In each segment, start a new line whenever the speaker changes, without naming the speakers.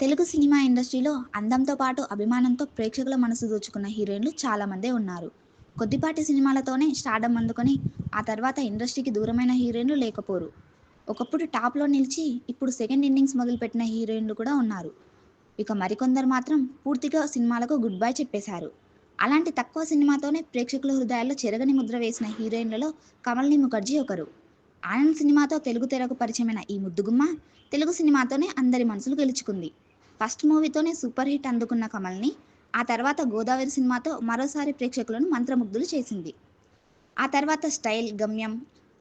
Telugu cinema ఇండస్ట్రీలో అందంతో పాటు అభిమానంతో ప్రేక్షకుల మనసు దోచుకున్న హీరోయిన్లు చాలామందే ఉన్నారు. కొద్దిపాటి సినిమాలతోనే స్టార్డమ్ అందుకొని ఆ తర్వాత ఇండస్ట్రీకి దూరమైన హీరోయిన్లు లేకపోరు. ఒకప్పుడు టాప్లో నిలిచి ఇప్పుడు సెకండ్ ఇన్నింగ్స్ మొదలుపెట్టిన హీరోయిన్లు కూడా ఉన్నారు. ఇక మరికొందరు మాత్రం పూర్తిగా సినిమాలకు గుడ్ బై చెప్పేశారు. అలాంటి తక్కువ సినిమాతోనే ప్రేక్షకుల హృదయాల్లో చెరగని ముద్ర వేసిన హీరోయిన్లలో కమల్ని ముఖర్జీ ఒకరు. ఆనంద్ సినిమాతో తెలుగు తెరకు పరిచయమైన ఈ ముద్దుగుమ్మ తెలుగు సినిమాతోనే అందరి మనసులు గెలుచుకుంది. ఫస్ట్ మూవీతోనే సూపర్ హిట్ అందుకున్న కమల్ని ఆ తర్వాత గోదావరి సినిమాతో మరోసారి ప్రేక్షకులను మంత్రముగ్ధులు చేసింది. ఆ తర్వాత స్టైల్ గమ్యం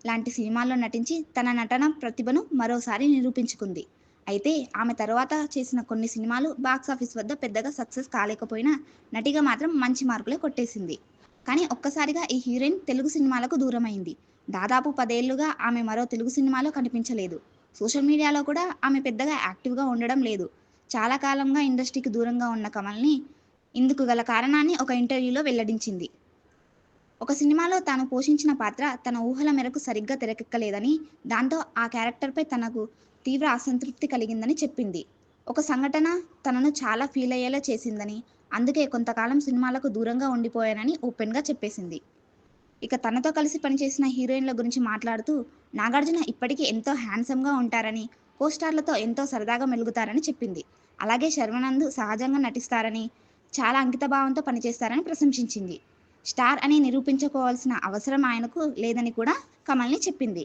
లాంటి సినిమాల్లో నటించి తన నటన ప్రతిభను మరోసారి నిరూపించుకుంది. అయితే ఆమె తర్వాత చేసిన కొన్ని సినిమాలు బాక్సాఫీస్ వద్ద పెద్దగా సక్సెస్ కాలేకపోయినా నటిగా మాత్రం మంచి మార్కులే కొట్టేసింది. కానీ ఒక్కసారిగా ఈ హీరోయిన్ తెలుగు సినిమాలకు దూరమైంది. దాదాపు పదేళ్ళుగా ఆమె మరో తెలుగు సినిమాలో కనిపించలేదు. సోషల్ మీడియాలో కూడా ఆమె పెద్దగా యాక్టివ్గా ఉండడం లేదు. చాలా కాలంగా ఇండస్ట్రీకి దూరంగా ఉన్న కమల్ని ఇందుకు గల కారణాన్ని ఒక ఇంటర్వ్యూలో వెల్లడించింది. ఒక సినిమాలో తాను పోషించిన పాత్ర తన ఊహల మేరకు సరిగ్గా తెరకెక్కలేదని దాంతో ఆ క్యారెక్టర్పై తనకు తీవ్ర అసంతృప్తి కలిగిందని చెప్పింది. ఒక సంఘటన తనను చాలా ఫీల్ అయ్యేలా చేసిందని అందుకే కొంతకాలం సినిమాలకు దూరంగా ఉండిపోయానని ఓపెన్గా చెప్పేసింది. ఇక తనతో కలిసి పనిచేసిన హీరోయిన్ల గురించి మాట్లాడుతూ నాగార్జున ఇప్పటికీ ఎంతో హ్యాండ్సమ్గా ఉంటారని కోస్టార్లతో ఎంతో సరదాగా మెలుగుతారని చెప్పింది. అలాగే శర్వనంద్ సహజంగా నటిస్తారని చాలా అంకితభావంతో పనిచేస్తారని ప్రశంసించింది. స్టార్ అని నిరూపించుకోవాల్సిన అవసరం ఆయనకు లేదని కూడా కమల్ని చెప్పింది.